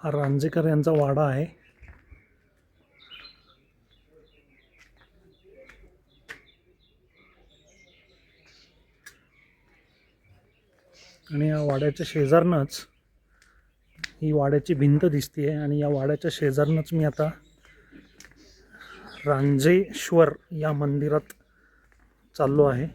हा रांजेकर यांचा वाडा आहे. आणि या वाड्याच्या शेजारनंच ही वाड्याची भिंत दिसते आणि या वाड्याच्या शेजारनंच मी आता रांजेश्वर या मंदिरात चाललो आहे.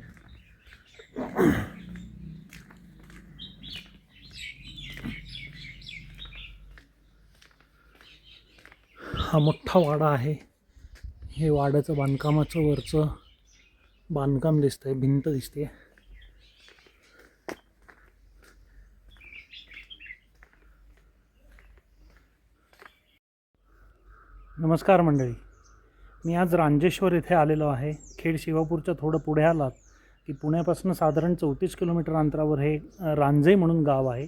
हा मोठा वाडा आहे. हे वाड्याचं बांधकामाचं वरचं बांधकाम दिसतंय भिंत दिसते नमस्कार मंडळी. मी आज रांजेश्वर येथे आलेलो आहे. खेड शिवापूरच्या थोडं पुढे आलात की पुण्यापासून साधारण चौतीस किलोमीटर अंतरावर हे रांजे म्हणून गाव आहे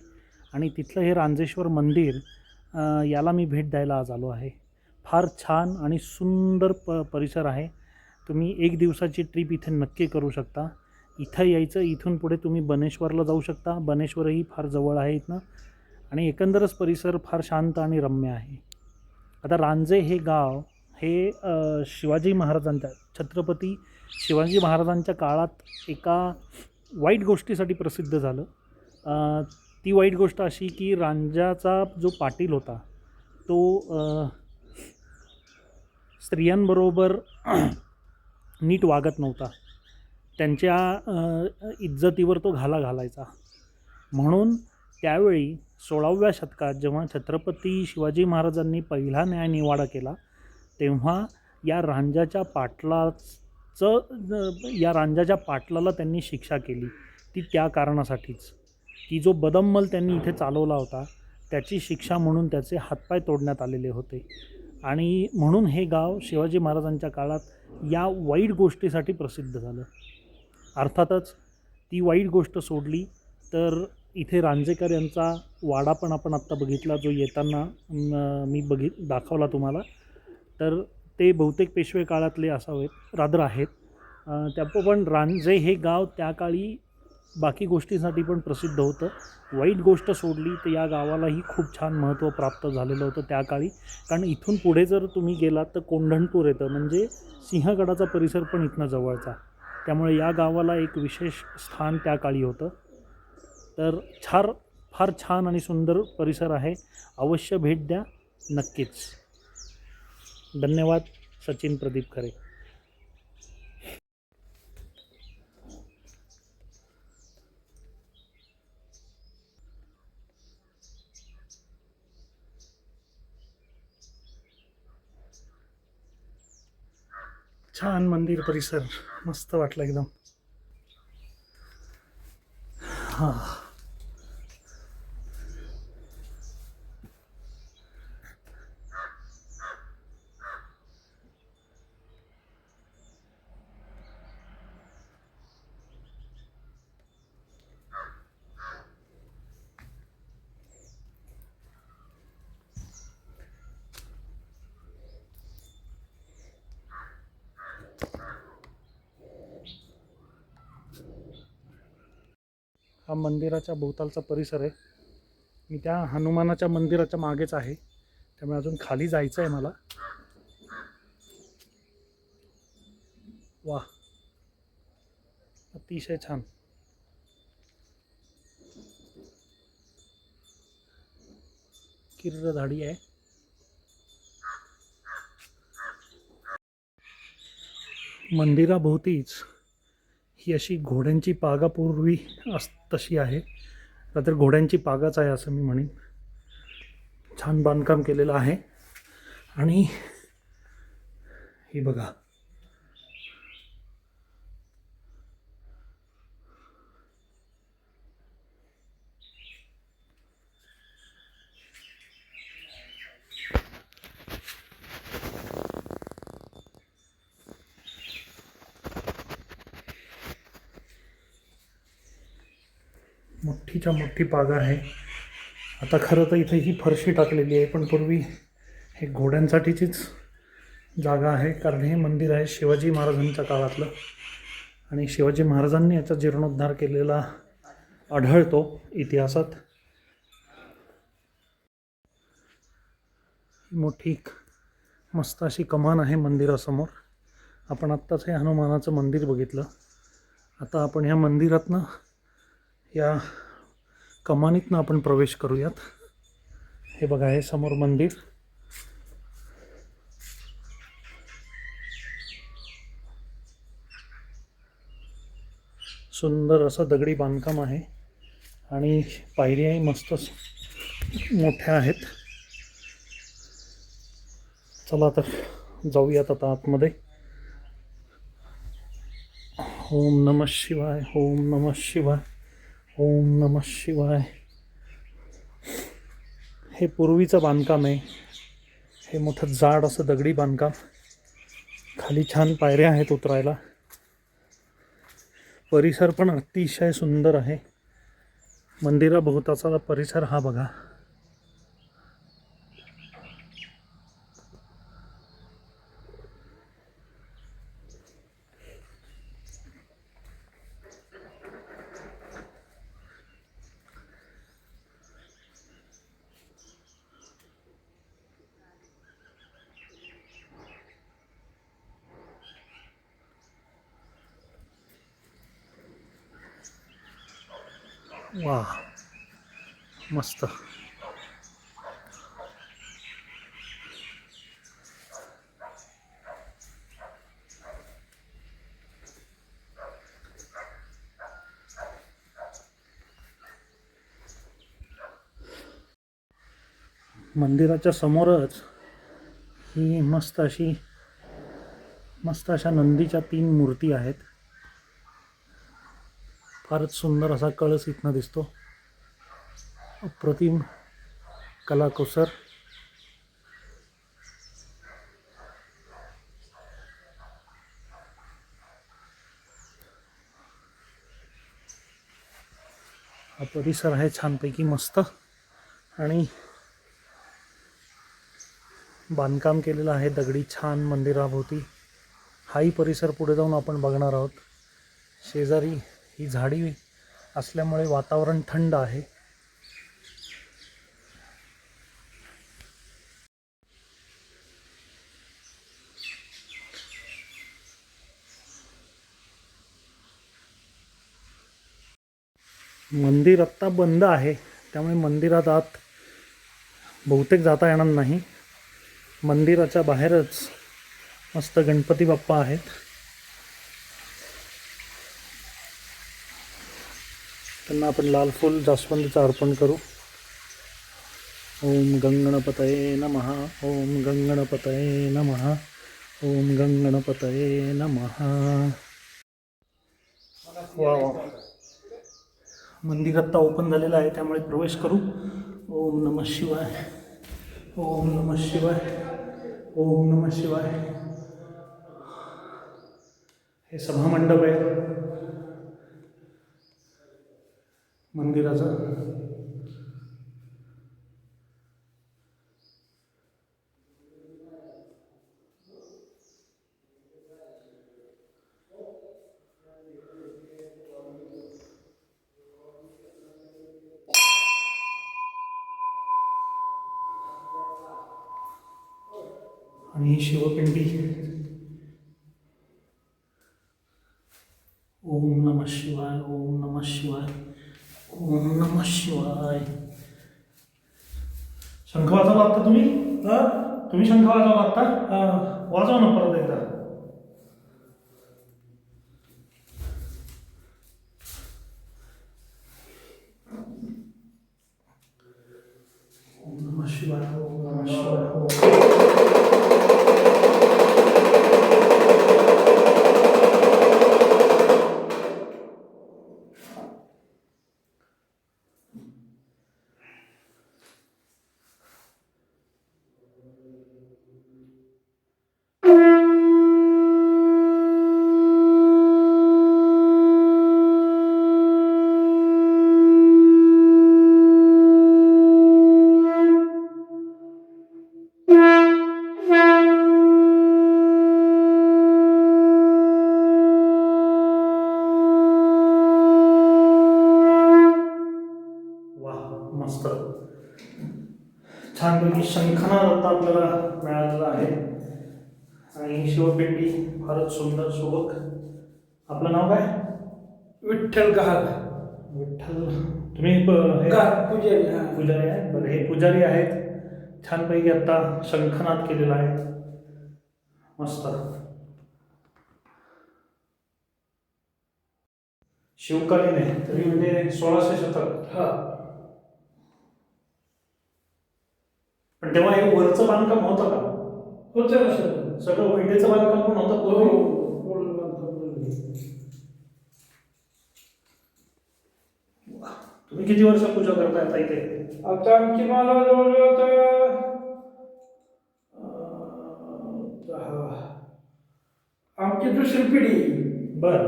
आणि तिथलं हे रांजेश्वर मंदिर याला मी भेट द्यायला आज आलो आहे. फार छान आणि सुंदर प परिसर आहे. तुम्ही एक दिवसाची ट्रीप इथे नक्की करू शकता. इथं यायचं इथून पुढे तुम्ही बनेश्वरला जाऊ शकता. बनेश्वरही फार जवळ आहे इथनं. आणि एकंदरच परिसर फार शांत आणि रम्य आहे. आता रांजे हे गाव हे शिवाजी महाराजांच्या छत्रपती शिवाजी महाराजांच्या काळात एका वाईट गोष्टीसाठी प्रसिद्ध झालं. ती वाईट गोष्ट अशी की रांजाचा जो पाटील होता तो स्त्रियांबरोबर नीट वागत नव्हता. त्यांच्या इज्जतीवर तो घाला घालायचा. म्हणून त्यावेळी सोळाव्या शतकात जेव्हा छत्रपती शिवाजी महाराजांनी पहिला न्यायनिवाडा केला तेव्हा या रांजाच्या पाटलाचं या रांजाच्या पाटलाला त्यांनी शिक्षा केली. ती त्या कारणासाठीच. की जो बदममल त्यांनी इथे चालवला होता त्याची शिक्षा म्हणून त्याचे हातपाय तोडण्यात आलेले होते. आणि म्हणून हे गाव शिवाजी महाराजांच्या काळात या वाईट गोष्टीसाठी प्रसिद्ध झालं. अर्थातच ती वाईट गोष्ट सोडली तर इथे रांजेकर यांचा वाडा पण आपण आत्ता बघितला जो येताना मी बघित दाखवला तुम्हाला. तर ते बहुतेक पेशवे काळातले असावेत रादर आहेत. त्या पण रांजे हे गाव त्या काळी बाकी गोष्टींसाठी पण प्रसिद्ध होतं. वाईट गोष्ट सोडली तर या गावालाही खूप छान महत्त्व प्राप्त झालेलं होतं त्या काळी. कारण इथून पुढे जर तुम्ही गेलात तर कोंढणपूर येतं. म्हणजे सिंहगडाचा परिसर पण इथनं जवळचा. त्यामुळे या गावाला एक विशेष स्थान त्या काळी होतं. तर छार फार छान आणि सुंदर परिसर आहे. अवश्य भेट द्या. नक्कीच. धन्यवाद. सचिन प्रदीप खरे. छान मंदिर परिसर. मस्त वाटलं एकदम. हां. हा मंदिराच्या भोवतालचा परिसर आहे. मी त्या हनुमानाच्या मंदिराच्या मागेच आहे. त्यामुळे अजून खाली जायचं आहे मला. वा अतिशय छान. किर्र झाडी आहे. मंदिराभोवतीच ही अशी घोड्यांची पागापूर्वी अस तशी आहे. तर घोड्यांची पागाच आहे असं मी म्हणेन. छान बांधकाम केलेलं आहे. आणि हे बघा. मोठीच्या मोठी बागा आहे. आता खरं तर इथे ही फरशी टाकलेली आहे पण पूर्वी हे घोड्यांसाठीचीच जागा आहे कारण हे मंदिर आहे शिवाजी महाराजांच्या काळातलं. आणि शिवाजी महाराजांनी याचा जीर्णोद्धार केलेला आढळतो इतिहासात. मोठी मस्त अशी कमान आहे मंदिरासमोर. आपण आत्ताच हे हनुमानाचं मंदिर बघितलं. आता आपण ह्या मंदिरातनं या कमानीतनं आपण प्रवेश करूयात. हे बघा हे समोर मंदिर. सुंदर असं दगडी बांधकाम आहे आणि पायऱ्याही मस्तच मोठ्या आहेत. चला तर जाऊयात आता आतमध्ये. ओम नमः शिवाय ओम नमः शिवाय. ओम नम शिवाय. हे पूर्वीचं बांधकाम आहे. हे मोठं जाड असं दगडी बांधकाम. खाली छान पायऱ्या आहेत उतरायला. परिसर पण अतिशय सुंदर आहे. मंदिराभोवताचा परिसर हा बघा वा मस्त मंदिराच्या समोरच ही मस्त अशी मस्त अशा नंदीच्या तीन मूर्ती आहेत. फारच सुंदर असा कळस इथनं दिसतो. अप्रतिम कलाकुसर हा परिसर आहे छानपैकी मस्त आणि बांधकाम केलेलं आहे. दगडी छान मंदिराभोवती. हाही परिसर पुढे जाऊन आपण बघणार आहोत. शेजारी ही झाडी असल्यामुळे वातावरण थंड आहे. मंदिर आत्ता बंद आहे. त्यामुळे मंदिरात आत बहुतेक जाता येणार नाही. मंदिराच्या बाहेरच मस्त गणपती बाप्पा आहेत. त्यांना आपण लाल फूल जास्वंदीचं अर्पण करू. ओम गंगणपतये नमः ओम गंगणपतये नमः ओम गंगणपतये नमः. वा वा. मंदिर आत्ता ओपन झालेलं आहे त्यामुळे प्रवेश करू. ओम नम शिवाय. ओम नम शिवाय ओम नम शिवाय। हे सभामंडप आहे। मंदिराचं आणि ही शिवपिंडी ओम नम शिवाय ओम नम शिवाय ओम नम शिवाय शंख वाजवला आत्ता तुम्ही हा तुम्ही शंख वाजवला आत्ता छानपैकी शंखनाद आता आपल्याला मिळालेला आहे. आणि शिवपिंडी फारच सुंदर सुबक. आपलं नाव काय? विठ्ठल गहाग. विठ्ठल. तुम्ही पुजारी हा. पुजारी आहेत? बरं हे पुजारी आहेत. छानपैकी आता शंखनाद केलेला आहे. मस्त. शिवकालीन आहे. तरी म्हणजे सोळाशे शतक. हा. पण तेव्हा हे वरचं बांधकाम होतं का? होतं ना सर. सगळं विटेचं बांधकाम पण होतं? हो पूर्वी पूर्ण बांधकाम पूर्ण. तुम्ही किती वर्ष पूजा करताय आता इथे? आता आमची मला जवळजवळ आता आमची दुसरी पिढी. बर.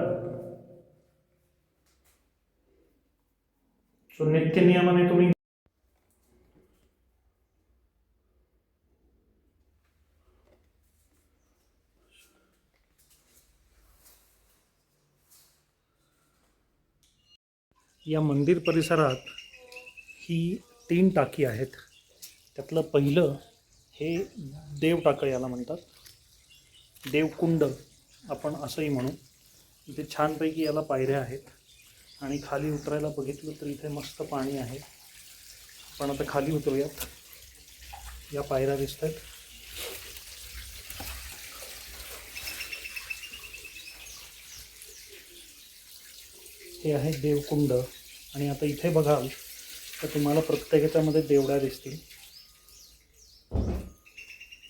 सो नित्य नियमाने तुम्ही या मंदिर परिसरात ही तीन टाकी आहेत. त्यातलं पहिलं हे देव टाकं याला म्हणतात. देवकुंड आपण असंही म्हणू. इथे छानपैकी याला पायऱ्या आहेत. आणि खाली उतरायला बघितलं तर इथे मस्त पाणी आहे. आपण आता खाली उतरूयात. या पायऱ्या दिसत आहेत हे आहे देवकुंड. आणि आता इथे बघाल तर तुम्हाला प्रत्येक ह्याच्यामध्ये देवड्या दिसतील.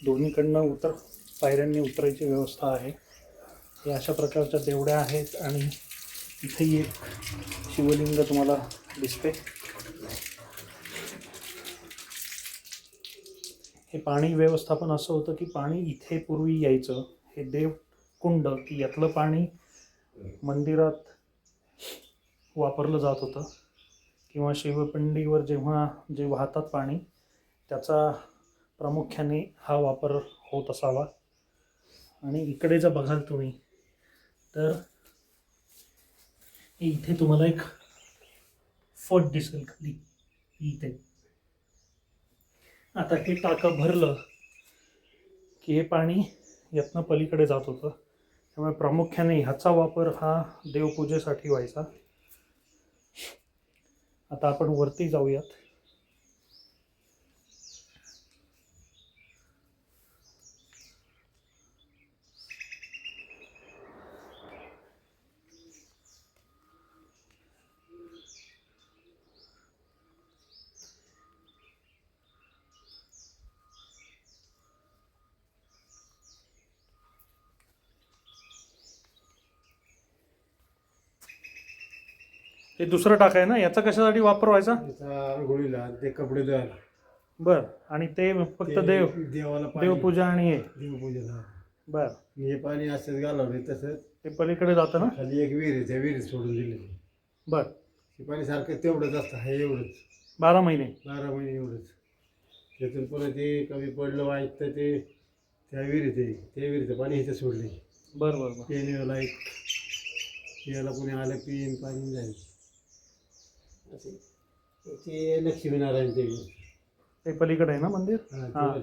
दोन्हीकडनं उतर पायऱ्यांनी उतरायची व्यवस्था आहे. हे अशा प्रकारच्या देवड्या आहेत आणि इथेही एक शिवलिंग तुम्हाला दिसते. हे पाणी व्यवस्थापन असं होतं की पाणी इथे पूर्वी यायचं. हे देवकुंड की यातलं पाणी मंदिरात वापरलं जात होतं. किंवा शिवपिंडीवर जेव्हा जे वाहतात पाणी त्याचा प्रामुख्याने हा वापर होत असावा. आणि इकडे जर बघाल तुम्ही तर इथे तुम्हाला एक फट दिसेल खाली. इथे. आता हे टाकं भरलं की हे पाणी यातनं पलीकडे जात होतं. त्यामुळे प्रामुख्याने ह्याचा वापर हा देवपूजेसाठी व्हायचा. आता आपण वरती जाऊयात. हे दुसरं टाक आहे ना? याचा कशासाठी वापर व्हायचा? त्याचा आंघोळीला ते कपडे धुवायला बर. आणि ते फक्त ते देव देवाला पाणी- देवपूजा आणि हे. देवपूजेला बर. हे पाणी असंच घालवले तसंच. ते पलीकडे जातं ना? खाली एक विहीर आहे त्या विहिरीत सोडून दिले बर. ते पाणी सारखं तेवढंच असतं हे एवढंच. बारा महिने. बारा महिने एवढंच. त्यातून पुन्हा ते कमी पडलं वाईट तर ते त्या विहिरीत आहे त्या विहिरीचं पाणी इथं सोडले बर बर बर. पिण्याला एक पियाला कोणी आलं पिईन पाणी जाईल ते लक्ष्मीनारायण ते ते पलीकडे आहे ना मंदिर? हा, हा.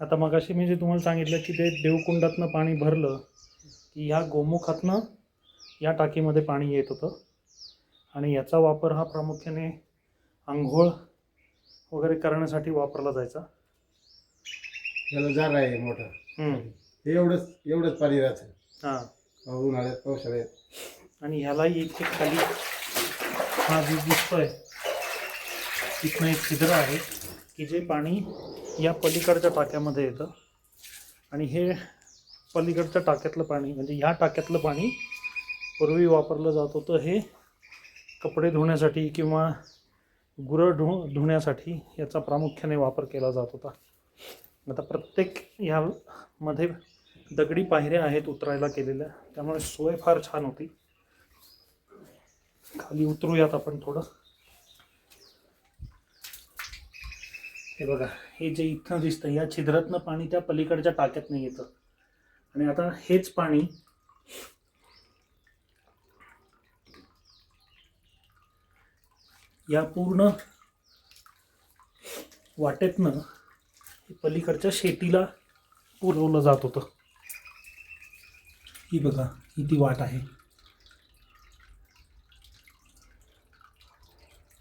आता मगाशी मी जे तुम्हाला सांगितलं की ते देवकुंडातनं पाणी भरलं की ह्या गोमुखातनं या टाकीमध्ये पाणी येत होतं. आणि याचा वापर हा प्रामुख्याने आंघोळ वगैरे करण्यासाठी वापरला जायचा. त्याला जागा आहे मोठा. हम्म. हे एवढंच एवढंच पाणी राहतं. हां. उन्हाळ्यात पावसाळ्यात. आणि ह्यालाही इथे खाली हा जो दिसतोय तिथनं एक छिद्र आहे की जे पाणी या पलीकडच्या टाक्यामध्ये येतं. आणि हे पलीकडच्या टाक्यातलं पाणी म्हणजे ह्या टाक्यातलं पाणी पूर्वी वापरलं जात होतं हे कपडे धुण्यासाठी किंवा गुरं धु धुण्यासाठी याचा प्रामुख्याने वापर केला जात होता. आता प्रत्येक ह्यामध्ये दगडी पायऱ्या आहेत उतरायला केलेल्या त्यामुळे सोय फार छान होती. खाली उतरूयात आपण थोडं. हे बघा हे जे इथं दिसतं या छिद्रातनं पाणी त्या पलीकडच्या टाक्यातनं येतं. आणि आता हेच पाणी या पूर्ण वाटेतनं पलीकडच्या शेतीला पुरवलं जात होतं. ही बघा ही ती वाट आहे.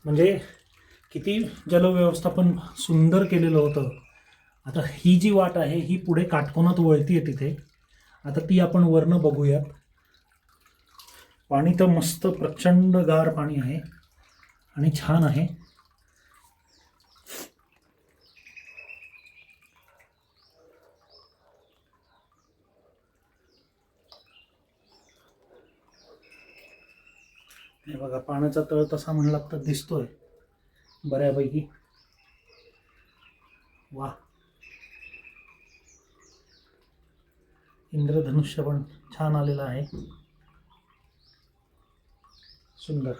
म्हणजे किती जलव्यवस्थापन सुंदर केलेलं होतं. आता ही जी वाट आहे ही पुढे काटकोनात वळती आहे तिथे. आता ती आपण वरनं बघूयात. पाणी तर मस्त प्रचंड गार पाणी आहे आणि छान आहे. बघा पाण्याचा तळ तसा म्हणला तर दिसतोय बऱ्यापैकी. वा. इंद्रधनुष्य पण छान आलेलं आहे. सुंदर.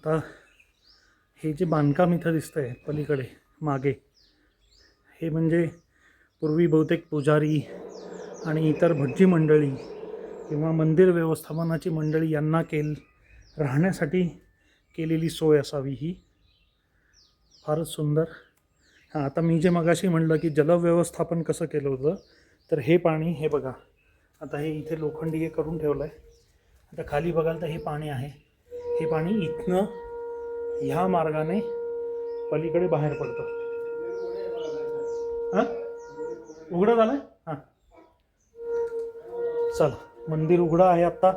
आता हे जे बांधकाम इथं दिसतं आहे पलीकडे मागे हे म्हणजे पूर्वी बहुतेक पुजारी आणि इतर भटजी मंडळी किंवा मंदिर व्यवस्थापनाची मंडळी यांना केल राहण्यासाठी केलेली सोय असावी ही. फारच सुंदर. हां आता मी जे मगाशी म्हणलं की जलव्यवस्थापन कसं केलं होतं तर हे पाणी हे बघा. आता हे इथे लोखंडी हे करून ठेवलं आहे आता खाली बघाल तर हे पाणी आहे. हे पाणी इथनं ह्या मार्गाने पलीकडे बाहेर पडतं. हां? उघडं झालं हां. चल मंदिर उघडं आहे आत्ता.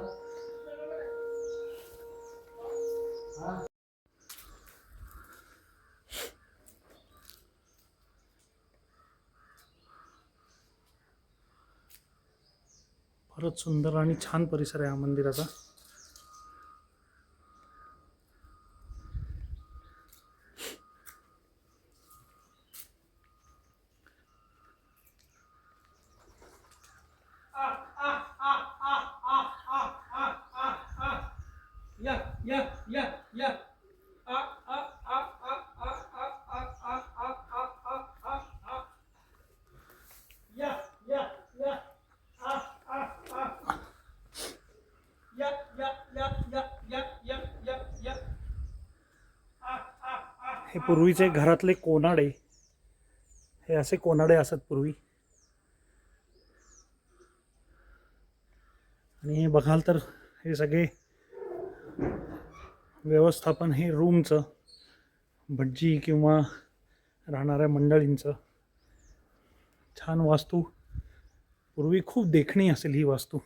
फारच सुंदर आणि छान परिसर आहे हा मंदिराचा. पूर्वीचे घरातले कोनाडे हे असे कोनाडे असत पूर्वी. आणि हे बघाल तर हे सगळे व्यवस्थापन हे रूमचं भटजी किंवा राहणाऱ्या मंडळींचं. छान वास्तू. पूर्वी खूप देखणी असेल ही वास्तू.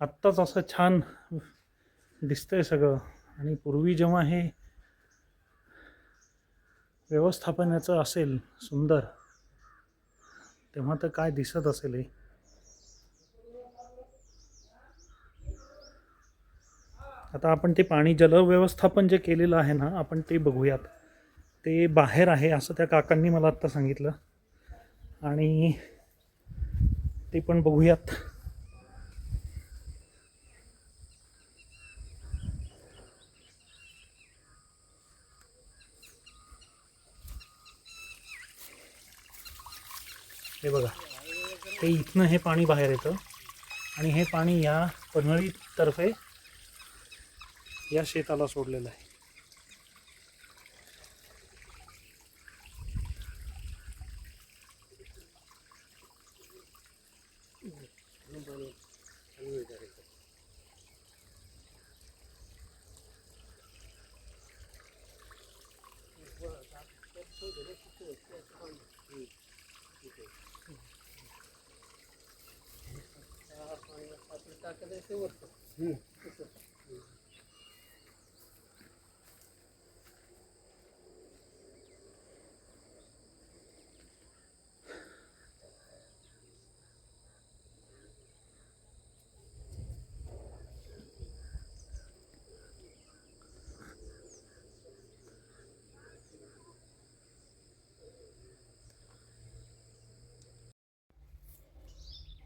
आत्ताच असं छान दिसतंय सगळं. आणि पूर्वी जेव्हा हे व्यवस्थापनाचं असेल सुंदर. तेव्हा तर काय दिसत असेल हे? आता आपण ते पाणी जलव्यवस्थापन जे केलेलं आहे ना आपण ते बघूयात. ते बाहेर आहे असं त्या काकांनी मला आत्ता सांगितलं. आणि ते पण बघूयात. हे बघा. हे इथनं हे पाणी बाहेर येतं. आणि हे पाणी या पन्हळीतर्फे या शेताला सोडलेलं आहे.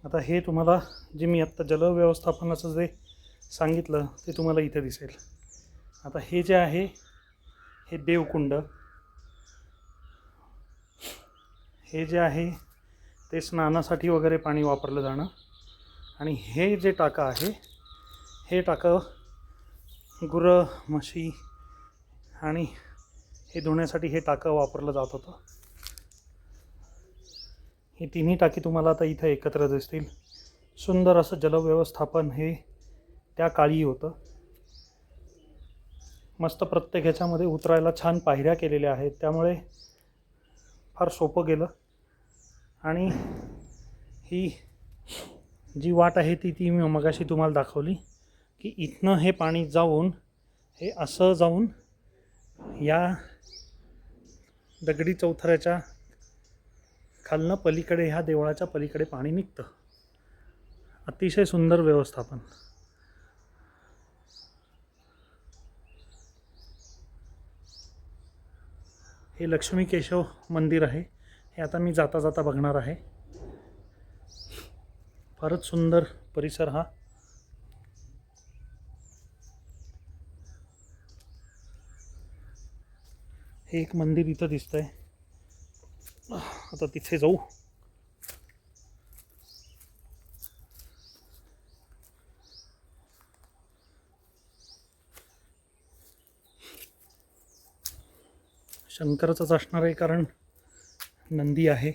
आता हे तुम्हाला जे मी आत्ता जलव्यवस्थापनाचं जे सांगितलं ते तुम्हाला इथं दिसेल. आता हे जे आहे हे देवकुंड. हे जे आहे ते स्नानासाठी वगैरे पाणी वापरलं जाणं. आणि हे जे टाकं आहे हे टाकं गुरं म्हशी आणि हे धुण्यासाठी हे टाकं वापरलं जात होतं. ही तिन्ही टाकी तुम्हाला आता इथं एकत्र दिसतील. सुंदर असं जलव्यवस्थापन हे त्या काळी होतं. मस्त प्रत्येक ह्याच्यामध्ये उतरायला छान पायऱ्या केलेल्या आहेत. त्यामुळे फार सोपं गेलं. आणि ही जी वाट आहे ती ती मी मगाशी तुम्हाला दाखवली की इथनं हे पाणी जाऊन हे असं जाऊन या दगडी चौथऱ्याच्या खालनं पलीकडे ह्या देवळाच्या पलीकडे पाणी निघतं. अतिशय सुंदर व्यवस्थापन. हे लक्ष्मी केशव मंदिर आहे. हे आता मी जाता जाता बघणार आहे. फारच सुंदर परिसर हा. हे एक मंदिर इथं दिसतंय. आता तिथे जाऊ. शंकरचंच असणार आहे कारण नंदी आहे.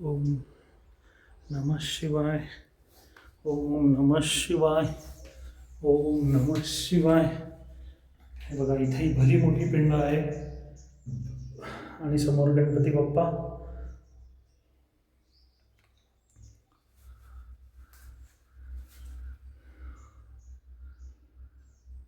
ओम नमः शिवाय ओम नमः शिवाय ओम नमः शिवाय. हे बघा इथेही भली मोठी पिंड आहे. आणि समोर गणपती बाप्पा.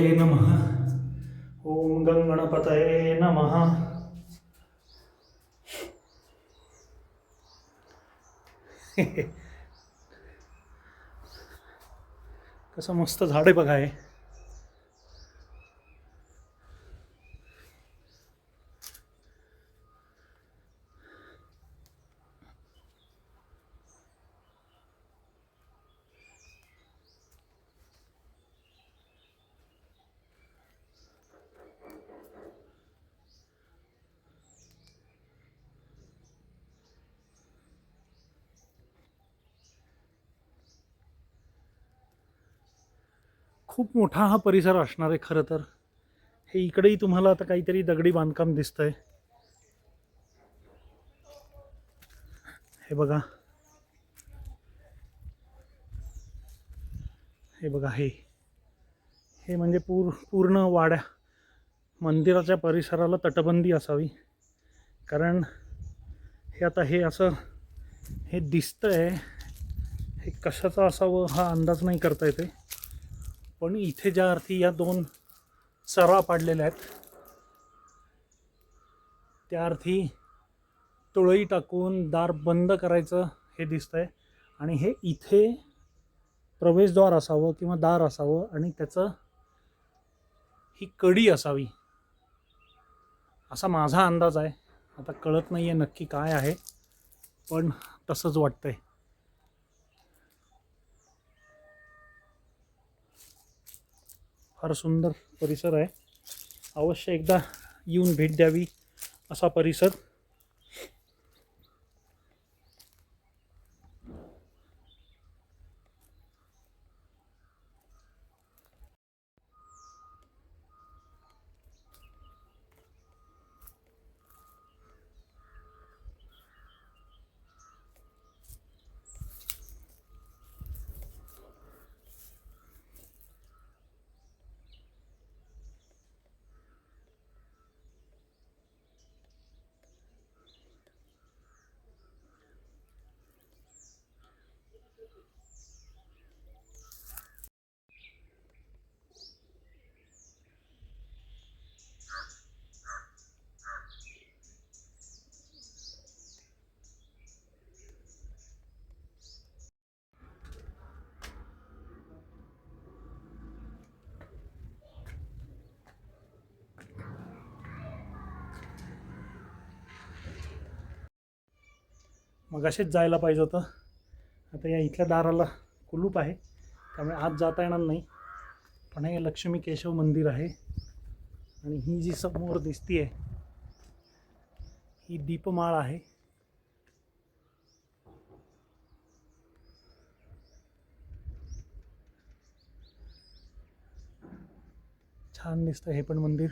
नमः। ओम गंगणपतये नमः। कसं मस्त झाड आहे बघा हे. खूप मोठा हा परिसर असणार आहे खरं तर. हे इकडेही तुम्हाला आता काहीतरी दगडी बांधकाम दिसतंय. हे बघा. हे बघा हे. हे म्हणजे पूर पूर्ण वाड्या. मंदिराच्या परिसराला तटबंदी असावी. कारण हे आता हे असं हे दिसतंय. हे कशाचं असावं हा अंदाज नाही करता येते पण इथे ज्या अर्थी या दोन सरा पाडलेल्या आहेत त्या अर्थी तुळई टाकून दार बंद करायचं हे दिसतंय. आणि हे इथे प्रवेशद्वार असावं किंवा दार असावं आणि त्याचं ही कडी असावी असा माझा अंदाज आहे. आता कळत नाही आहे नक्की काय आहे पण तसंच वाटतंय. फार सुंदर परिसर आहे. अवश्य एकदा येऊन भेट द्यावी असा परिसर. मग असेच जायला पाहिजे होतं. आता या इथल्या दाराला कुलूप आहे. त्यामुळे आत जाता येणार नाही. पण हे लक्ष्मी केशव मंदिर आहे. आणि ही जी समोर दिसती आहे ही दीपमाळ आहे. छान दिसतं हे पण मंदिर.